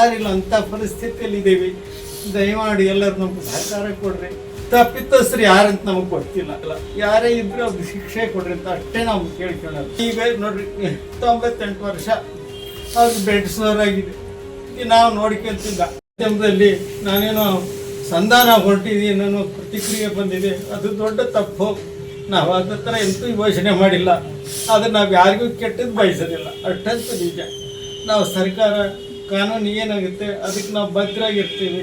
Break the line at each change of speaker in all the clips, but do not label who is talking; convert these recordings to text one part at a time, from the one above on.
ಯಾರಿಲ್ಲ ಅಂತ ಪರಿಸ್ಥಿತಿಯಲ್ಲಿ ಇದ್ದೀವಿ ದಯಮಾಡಿ ಎಲ್ಲರೂ ನಮ್ಗೆ ಸಹಕಾರ ಕೊಡ್ರಿ. ತಪ್ಪಿತಸ್ರು ಯಾರಂತ ನಮಗೆ ಗೊತ್ತಿಲ್ಲ. ಯಾರೇ ಇದ್ರು ಅವ್ರಿಗೆ ಶಿಕ್ಷೆ ಕೊಡ್ರಿ ಅಂತ ಅಷ್ಟೇ ನಾವು ಕೇಳ್ಕೊಳ್ಳೋದು. ಈಗ ನೋಡ್ರಿ, ತೊಂಬತ್ತೆಂಟು ವರ್ಷ ಅವ್ರಿಗೆ ಬೆಡ್ಸೋರಾಗಿದೆ. ಈಗ ನಾವು ನೋಡ್ಕೊಂತಿದ್ದ ಮಾಧ್ಯಮದಲ್ಲಿ ನಾನೇನೋ ಸಂಧಾನ ಹೊರಟಿದ್ದೀನಿ ಅನ್ನೋ ಪ್ರತಿಕ್ರಿಯೆ ಬಂದಿದೆ. ಅದು ದೊಡ್ಡ ತಪ್ಪು. ನಾವು ಅದ್ರ ಥರ ಎಂತೂ ಯೋಚನೆ ಮಾಡಿಲ್ಲ. ಆದರೆ ನಾವು ಯಾರಿಗೂ ಕೆಟ್ಟದ್ದು ಬಯಸೋದಿಲ್ಲ. ಅಷ್ಟಂತೂ ನಿಜ. ನಾವು ಸರ್ಕಾರ ಕಾನೂನು ಏನಾಗುತ್ತೆ? ಅದಕ್ಕೆ ನಾವು ಭದ್ರಾಗಿರ್ತೀವಿ.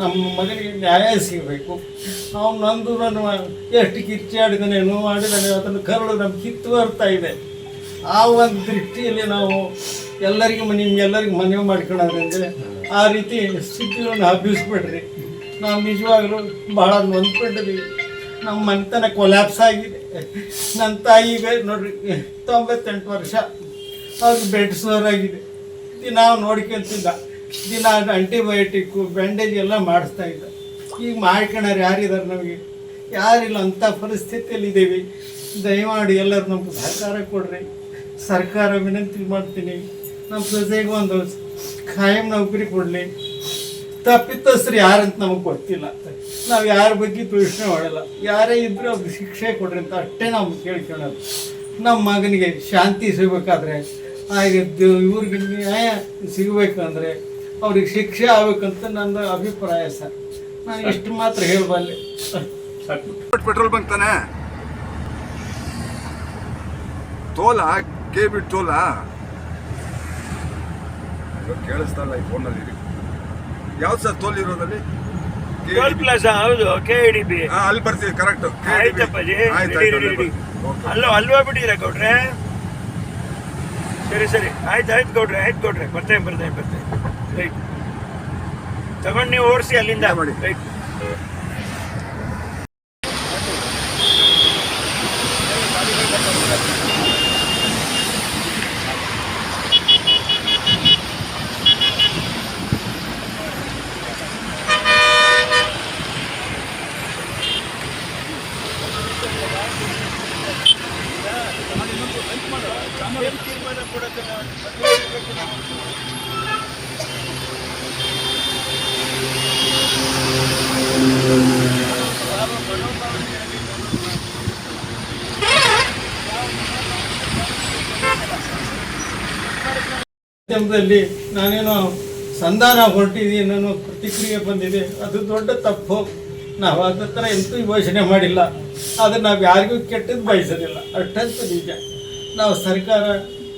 ನಮ್ಮ ಮಗನಿಗೆ ನ್ಯಾಯ ಸಿಗಬೇಕು. ಅವ್ನು ನಂದು ನಾನು ಎಷ್ಟು ಕಿರ್ಚಾಡಿದಾನೆ ನೋವು ಮಾಡಿದಾನೆ, ಅದನ್ನು ಕರಳು ನಮ್ಗೆ ಕಿತ್ತು ಬರ್ತಾ ಇದೆ. ಆ ಒಂದು ದೃಷ್ಟಿಯಲ್ಲಿ ನಾವು ಎಲ್ಲರಿಗೂ ನಿಮ್ಗೆಲ್ಲರಿಗೂ ಮನವಿ ಮಾಡ್ಕೊಳೋದಂದರೆ ಆ ರೀತಿ ಸ್ಥಿತಿಗಳನ್ನು ಹಬ್ಬಿಸ್ಬಿಡ್ರಿ. ನಾವು ನಿಜವಾಗ್ಲೂ ಬಹಳ ನೊಂದ್ಕೊಂಡಿದ್ದೀವಿ ನಮ್ಮ ಮನೆತನ ಕೊಲ್ಯಾಪ್ಸ್ ಆಗಿದೆ. ನನ್ನ ತಾಯಿಗೆ ನೋಡ್ರಿ, ತೊಂಬತ್ತೆಂಟು ವರ್ಷ. ಅವ್ರಿಗೆ ಬೆಡ್ಸೋರಾಗಿದೆ ನಾವು ನೋಡ್ಕೊಂತಿದ್ದ. ದಿನ ಆಂಟಿಬಯೋಟಿಕ್ಕು ಬ್ಯಾಂಡೇಜ್ ಎಲ್ಲ ಮಾಡಿಸ್ತಾ ಇದ್ದ. ಈಗ ಮಾಡ್ಕೊಳೋರು ಯಾರಿದ್ದಾರೆ ನಮಗೆ? ಯಾರಿಲ್ಲ ಅಂಥ ಪರಿಸ್ಥಿತಿಯಲ್ಲಿ ಇದ್ದೀವಿ ದಯಮಾಡಿ ಎಲ್ಲರೂ ನಮ್ಗೆ ಸಹಕಾರ ಕೊಡ್ರಿ. ಸರ್ಕಾರ ವಿನಂತಿ ಮಾಡ್ತೀನಿ. ನಮ್ಮ ಪ್ರಜೆಗೆ ಒಂದು ಖಾಯಂ ನೌಕರಿ ಕೊಡಲಿ. ತಪ್ಪಿತಸ್ರು ಯಾರಂತ ನಮಗೆ ಗೊತ್ತಿಲ್ಲ. ನಾವು ಯಾರ ಬಗ್ಗೆ ಯೋಚನೆ ಮಾಡಲ್ಲ ಯಾರೇ ಇದ್ದರೂ ಅವ್ರಿಗೆ ಶಿಕ್ಷೆ ಕೊಡ್ರಿ ಅಂತ ಅಷ್ಟೇ ನಾವು ಕೇಳ್ಕೊಳ್ಳೋದು ನಮ್ಮ ಮಗನಿಗೆ ಶಾಂತಿ ಸಿಗಬೇಕಾದ್ರೆ ಹಾಗೆ ದ- ಇವ್ರಿಗೆ ನ್ಯಾಯ ಅಂದರೆ ಅವ್ರಿಗೆ ಶಿಕ್ಷೆ ಆಗ್ಬೇಕಂತ ನನ್ನ ಅಭಿಪ್ರಾಯ ಸರ್. ನಾನು ಇಷ್ಟು ಮಾತ್ರ ಹೇಳಬಲ್ಲೆ.
ಪೆಟ್ರೋಲ್ ಬಂಕ್ ತಾನೆ? ತೋಲ ಕೆ ಬಿಟ್ಟು ತೋಲ ಇವಾಗ ಕೇಳಿಸ್ತಾ ಇಲ್ಲ ಈ ಫೋನಲ್ಲಿ. ಯಾವ್ದು ಸರ್ ತೋಲ್ ಇರೋದಲ್ಲಿ
ಟೋಲ್ ಹೌದು ಕೆ ಇ ಡಿ ಬಿ.
ಹಾ ಅಲ್ಲಿ ಬರ್ತೀವಿ ಕರೆಕ್ಟ್.
ಆಯ್ತಪ್ಪಾಜಿ ಅಲ್ಲೋ ಅಲ್ವಾ ಬಿಟ್ಟಿದ್ದೀರಾ ಗೌಡ್ರೆ ಸರಿ ಸರಿ. ಆಯ್ತು ಆಯ್ತು ಕೊಡ್ರಿ ಆಯ್ತು ಕೊಡ್ರಿ ಬರ್ತೇನೆ ಬರ್ತೇನೆ ಬರ್ತೇನೆ ರೈಟ್ ತಗೊಂಡು ನೀವು ಓಡಿಸಿ ಅಲ್ಲಿಂದ.
ಮಾಡಿ.
ರೈಟ್
ಮಾಧ್ಯಮದಲ್ಲಿ ನಾನೇನೋ ಸಂಧಾನ ಹೊರಟಿದ್ದೀನಿ ಅನ್ನೋ ಪ್ರತಿಕ್ರಿಯೆ ಬಂದಿದೆ, ಅದು ದೊಡ್ಡ ತಪ್ಪು. ನಾವು ಅದ್ರ ಥರ ಎಂತೂ ಯೋಚನೆ ಮಾಡಿಲ್ಲ. ಆದರೆ ನಾವು ಯಾರಿಗೂ ಕೆಟ್ಟದ್ದು ಬಯಸೋದಿಲ್ಲ. ಅಷ್ಟಂತೂ ನಿಜ. ನಾವು ಸರ್ಕಾರ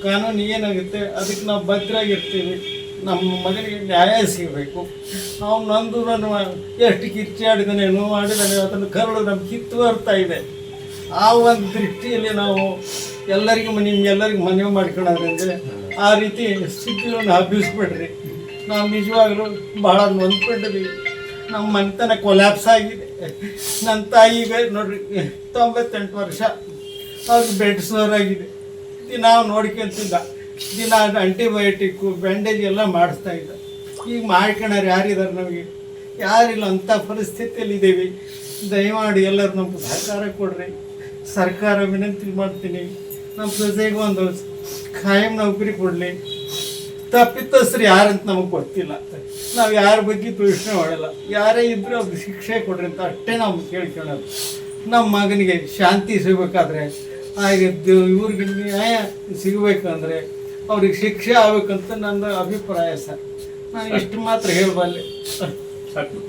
ಕಾನೂನು ಏನಾಗುತ್ತೆ, ಅದಕ್ಕೆ ನಾವು ಭದ್ರಾಗಿರ್ತೀವಿ. ನಮ್ಮ ಮಗನಿಗೆ ನ್ಯಾಯ ಸಿಗಬೇಕು. ಅವ್ನು ನಂದು ನಾನು ಎಷ್ಟು ಕಿರ್ಚಾಡಿದಾನೆ ನೋವು ಮಾಡಿದಾನೆ ಅದನ್ನು ಕರಳು ನಮ್ಗೆ ಕಿತ್ತು ಬರ್ತಾ ಇದೆ. ಆ ಒಂದು ದೃಷ್ಟಿಯಲ್ಲಿ ನಾವು ಎಲ್ಲರಿಗೂ ನಿಮ್ಗೆಲ್ಲರಿಗೂ ಮನವಿ ಮಾಡ್ಕೊಳೋದಂದರೆ ಆ ರೀತಿ ಸ್ಥಿತಿಗಳನ್ನು ಹಬ್ಬಿಸ್ಬಿಡ್ರಿ. ನಾವು ನಿಜವಾಗ್ಲೂ ಬಹಳ ನೊಂದ್ಕೊಂಡಿದ್ದೀವಿ. ನಮ್ಮ ಮನೆತನ ಕೊಲ್ಯಾಪ್ಸ್ ಆಗಿದೆ. ನನ್ನ ತಾಯಿಗೆ ನೋಡ್ರಿ, ತೊಂಬತ್ತೆಂಟು ವರ್ಷ. ಅವ್ರಿಗೆ ಬೆಡ್ಸೋರಾಗಿದೆ ನಾವು ನೋಡ್ಕೊಂತಿದ್ದ. ದಿನ ಆಂಟಿಬಯೋಟಿಕ್ಕು ಬ್ಯಾಂಡೇಜ್ ಎಲ್ಲ ಮಾಡಿಸ್ತಾ ಇದ್ದ. ಈಗ ಮಾಡ್ಕೊಳೋರು ಯಾರಿದ್ದಾರೆ ನಮಗೆ? ಯಾರಿಲ್ಲ, ಅಂಥ ಪರಿಸ್ಥಿತಿಯಲ್ಲಿ ಇದ್ದೀವಿ ದಯಮಾಡಿ ಎಲ್ಲರೂ ನಮ್ಗೆ ಸಹಕಾರ ಕೊಡ್ರಿ. ಸರ್ಕಾರ ವಿನಂತಿ ಮಾಡ್ತೀನಿ. ನಮ್ಮ ಪ್ರಜೆಗೂ ಒಂದು ಖಾಯಂ ನೌಕರಿ ಕೊಡಲಿ. ತಪ್ಪಿತಸ್ರು ಯಾರಂತ ನಮಗೆ ಗೊತ್ತಿಲ್ಲ. ನಾವು ಯಾರ ಬಗ್ಗೆ ತೋಷಣೆ ಮಾಡಲ್ಲ. ಯಾರೇ ಇದ್ರೂ ಅವ್ರಿಗೆ ಶಿಕ್ಷೆ ಕೊಡ್ರಿ ಅಂತ ಅಷ್ಟೇ ನಾವು ಕೇಳ್ಕೊಳ್ಳೋದು. ನಮ್ಮ ಮಗನಿಗೆ ಶಾಂತಿ ಸಿಗಬೇಕಾದ್ರೆ ಹಾಗೆ ಇವ್ರಿಗೆ ನ್ಯಾಯ ಸಿಗಬೇಕಂದ್ರೆ ಅವ್ರಿಗೆ ಶಿಕ್ಷೆ ಆಗ್ಬೇಕಂತ ನನ್ನ ಅಭಿಪ್ರಾಯ ಸರ್. ನಾನು ಇಷ್ಟು ಮಾತ್ರ ಹೇಳಬಲ್ಲೆ.
ಸಾಕು.